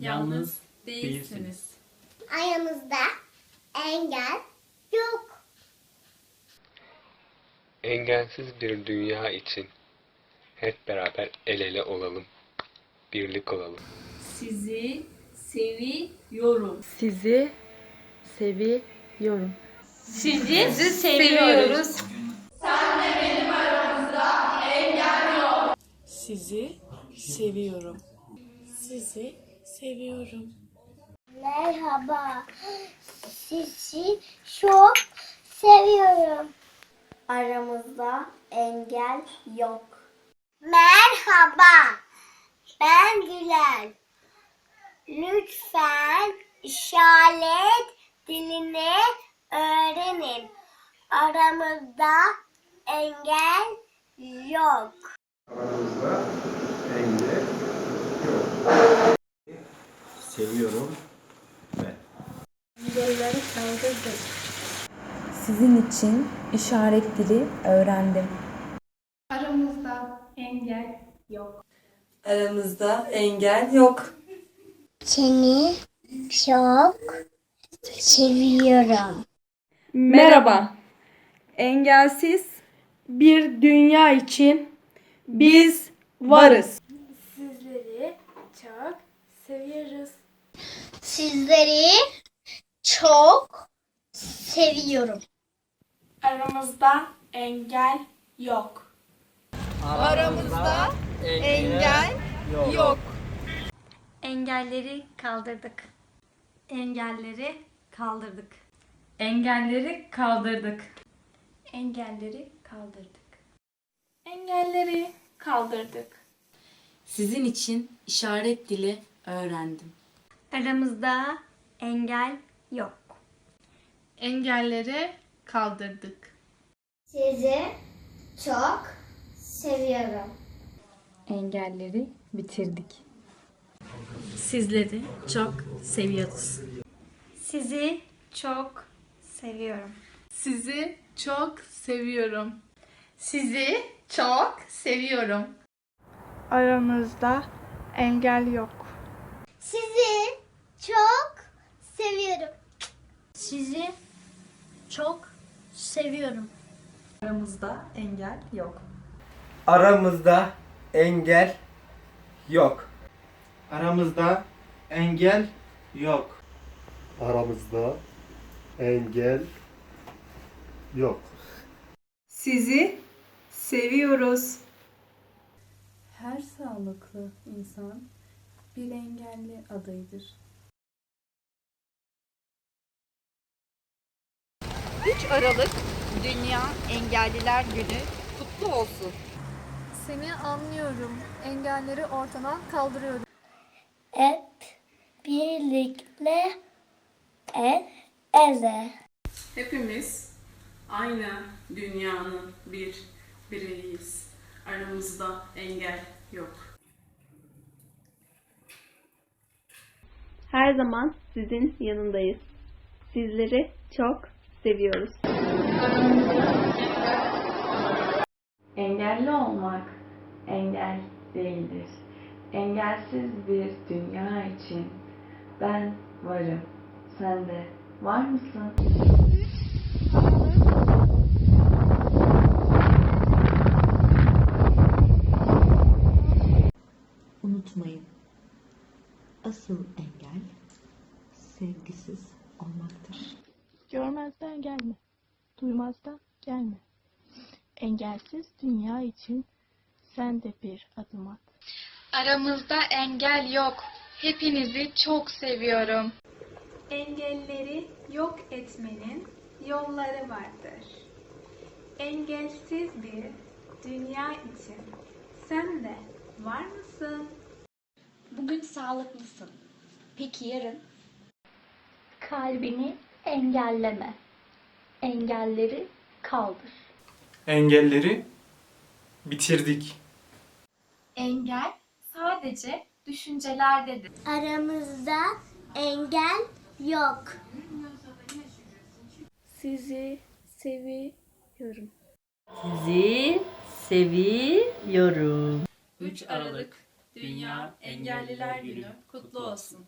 Yalnız değilsiniz. Ayağımızda engel yok. Engelsiz bir dünya için hep beraber el ele olalım. Birlik olalım. Sizi seviyorum. Sizi seviyorum. Sizi seviyoruz. Sizi seviyorum. Sizi seviyorum. Merhaba. Sizi çok seviyorum. Aramızda engel yok. Merhaba. Ben Gülel. Lütfen işaret dilini öğrenin. Aramızda engel yok. Aramızda engel yok. Seviyorum ve Sizin için işaret dili öğrendim. Aramızda engel yok. Aramızda engel yok. Seni çok seviyorum. Merhaba. Engelsiz bir dünya için biz varız. Sizleri çok seviyoruz. Sizleri çok seviyorum. Aramızda engel yok. Engelleri kaldırdık. Engelleri kaldırdık. Engelleri kaldırdık. Engelleri kaldırdık. Engelleri kaldırdık. Sizin için işaret dili öğrendim. Aramızda engel yok. Engelleri kaldırdık. Sizi çok seviyorum. Engelleri bitirdik. Sizleri çok seviyoruz. Sizi çok seviyorum. Sizi çok seviyorum. Sizi çok seviyorum. Aramızda engel yok. Sizi çok seviyorum. Sizi çok seviyorum. Aramızda engel yok. aramızda engel yok. Aramızda engel yok. Aramızda engel yok. Sizi seviyoruz. Her sağlıklı insan bir engelli adayıdır. 3 Aralık Dünya Engelliler Günü kutlu olsun. Seni anlıyorum. Engelleri ortadan kaldırıyorum. Hep birlikte el ele. Hepimiz aynı dünyanın bir bireyiyiz. Aramızda engel yok. Her zaman sizin yanındayız. Sizleri çok seviyoruz. Engelli olmak engel değildir. Engelsiz bir dünya için ben varım. Sen de var mısın? Unutmayın. Asıl engel sevgisiz olmaktır. Görmezden gelme. Duymazdan gelme. Engelsiz dünya için sen de bir adım at. Aramızda engel yok. Hepinizi çok seviyorum. Engelleri yok etmenin yolları vardır. Engelsiz bir dünya için sen de var mısın? Bugün sağlıklısın. Peki yarın? Kalbini engelleme. Engelleri kaldır. Engelleri bitirdik. Engel sadece düşüncelerdedir. Aramızda engel yok. Sizi seviyorum. Sizi seviyorum. 3 Aralık Dünya Engelliler Günü kutlu olsun.